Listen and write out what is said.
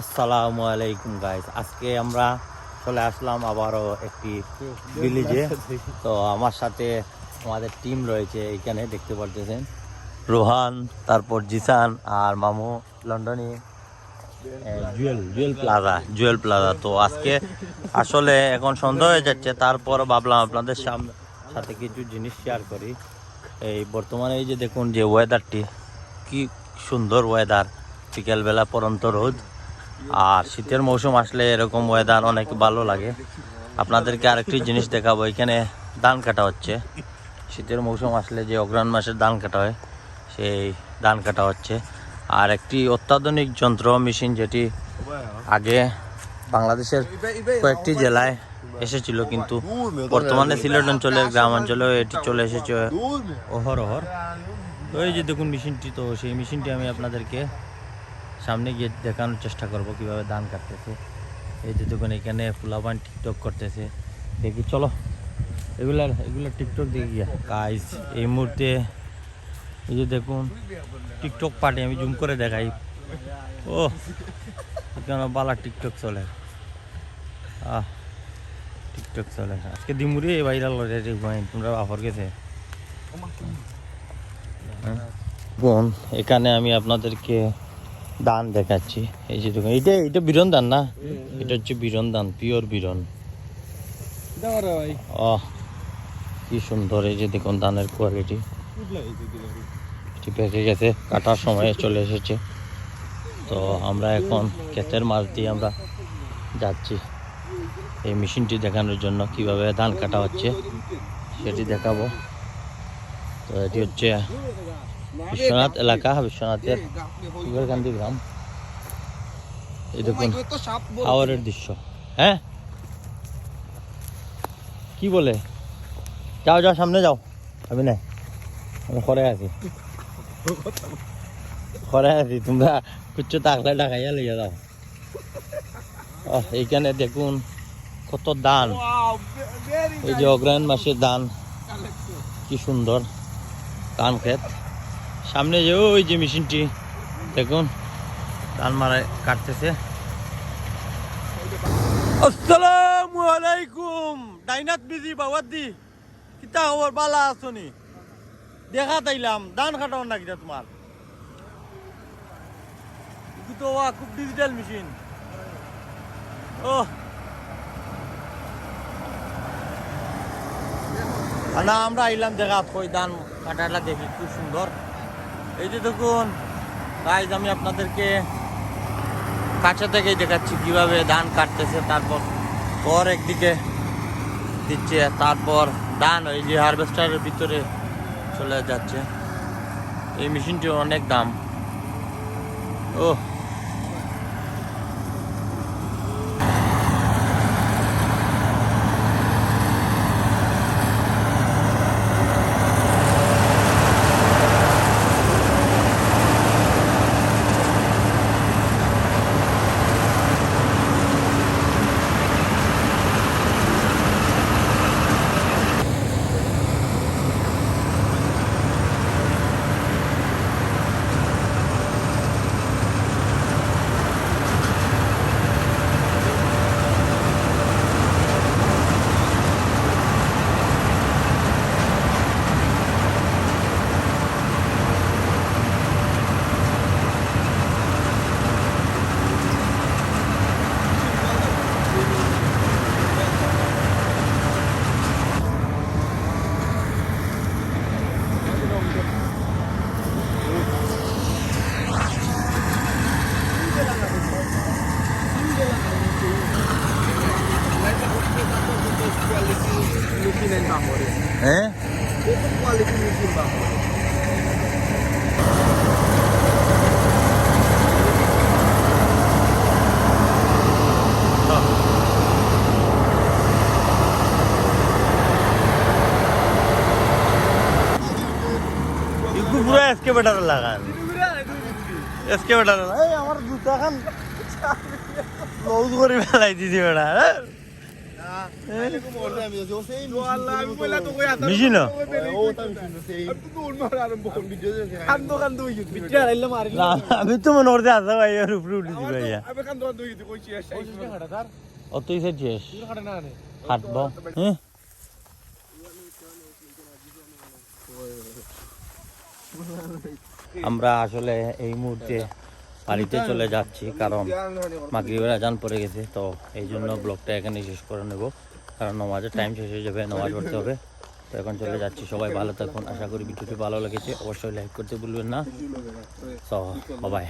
আসসালামু আলাইকুম গাইস আজকে আমরা চলে আসলাম আবারও একটি ভিলেজে তো আমার সাথে আমাদের টিম রয়েছে এখানে দেখতে পারতেছেন। রোহান তারপর জিসান আর মামু লন্ডনে। Jewel Jewel Plaza Jewel Plaza তো আজকে আসলে এখন সন্ধ্যা হয়ে যাচ্ছে তারপর ভাবলাম আপনাদের সামনে সাথে কিছু জিনিস শেয়ার করি। এই বর্তমানে এই যে দেখুন যে ওয়েদারটি কি সুন্দর ওয়েদার বিকেলবেলা পরন্ত রোদ। আর শীতের মৌসুম আসলে এরকম ওয়েদার অনেক ভালো লাগে। আপনাদেরকে আরেকটি জিনিস দেখাবো, এখানে ধান কাটা হচ্ছে। শীতের মৌসুম আসলে যে অগ্রাণ মাসের ধান কাটা হয়, সেই ধান কাটা হচ্ছে। আর একটি অত্যাধুনিক যন্ত্র, মেশিন যেটি আগে বাংলাদেশের কয়েকটি জেলায় এসেছিল, কিন্তু বর্তমানে সিলেট অঞ্চলে গ্রাম অঞ্চলেও এটি চলে এসেছে। অহরহর এই যে দেখুন, মেশিনটি তো, সেই মেশিনটি আমি আপনাদেরকে সামনে গিয়ে দেখানোর চেষ্টা করব কীভাবে ধান কাটতেছে। এই যে দেখুন, এখানে ফুলাবান টিকটক করতেছে। দেখি, চলো। এগুলার এগুলো টিকটক দেখি গিয়া। গাইস এই মুহূর্তে এই যে দেখুন, টিকটক পার্টি, আমি জুম করে দেখাই। ও, এখানে বালা টিকটক চলে। আহ, টিকটক চলে। আজকে দিমুরি ভাইরাল তোমরা বাফর গেছে। এখানে আমি আপনাদেরকে দান দেখাচ্ছি। এই যে দেখুন এটা এটা বিরন দান না? এটা হচ্ছে বিরন দান পিওর বিরন। ও কি সুন্দর এই যে দেখুন ধানের কোয়ালিটি পেকে গেছে কাটার সময় চলে এসেছে। তো আমরা এখন ক্ষেতের মাছ দিয়ে আমরা যাচ্ছি। এই মেশিনটি দেখানোর জন্য কীভাবে ধান কাটা হচ্ছে সেটি দেখাবো। তো এটি হচ্ছে বিশ্বনাথ এলাকা বিশ্বনাথের সুগারকান্দি গ্রাম। এই দেখুন হাওয়ারের দৃশ্য। হ্যাঁ? কি বলে? যাও যাও সামনে যাও। আমি নাই। আমি ঘরে আছি। ঘরে আছি। তোমরা কুচ্ছ তাকলে ডাকাইয়া লইয়া যাও। এইখানে দেখুন কত দান। এই যে অগ্রায়ণ মাসের দান। কি সুন্দর। ধান ক্ষেত। সামনে যে ওই যে মেশিনটি, দেখুন ধান মারা কাটতেছে। আসসালামু আলাইকুম, ডাইনাত বিজি বাবাদি, কিতা খবর, বালা আছনি দেখা তাইলাম, ধান কাটাও না কিটা তোমার? তো খুব ডিজিটাল মেশিন ও না আমরা আইলাম দেখা, কই ধান কাটাটা দেখি, খুব সুন্দর। এই যে দেখুন গাইজ আমি আপনাদেরকে কাছে থেকেই দেখাচ্ছি কীভাবে ধান কাটতেছে, তারপর পর একদিকে দিচ্ছে, তারপর ধান ওই যে হারভেস্টারের ভিতরে চলে যাচ্ছে। এই মেশিনটি অনেক দাম। ও হ্যাঁ একটু পুরো এসকে বেটার লাগান এসকে বেটার এই আমার জুতা খান লউজ করে ফেলাই দিছি বেটা বেশি না না, আমি তো মনে করতে আসা ভাই এর উপরে উঠেছি ভাইয়া অতই শেষ হাঁটব আমরা আসলে এই মুহূর্তে বাড়িতে চলে যাচ্ছি, কারণ মাগরিবের আজান পড়ে গেছে, তো এই জন্য ব্লগটা এখানে শেষ করে নেব। কারণ নমাজের টাইম শেষ হয়ে যাবে, নমাজ পড়তে হবে। তো এখন চলে যাচ্ছি, সবাই ভালো থাকুন। আশা করি ভিডিওটি ভালো লেগেছে, অবশ্যই লাইক করতে ভুলবেন না। সবাই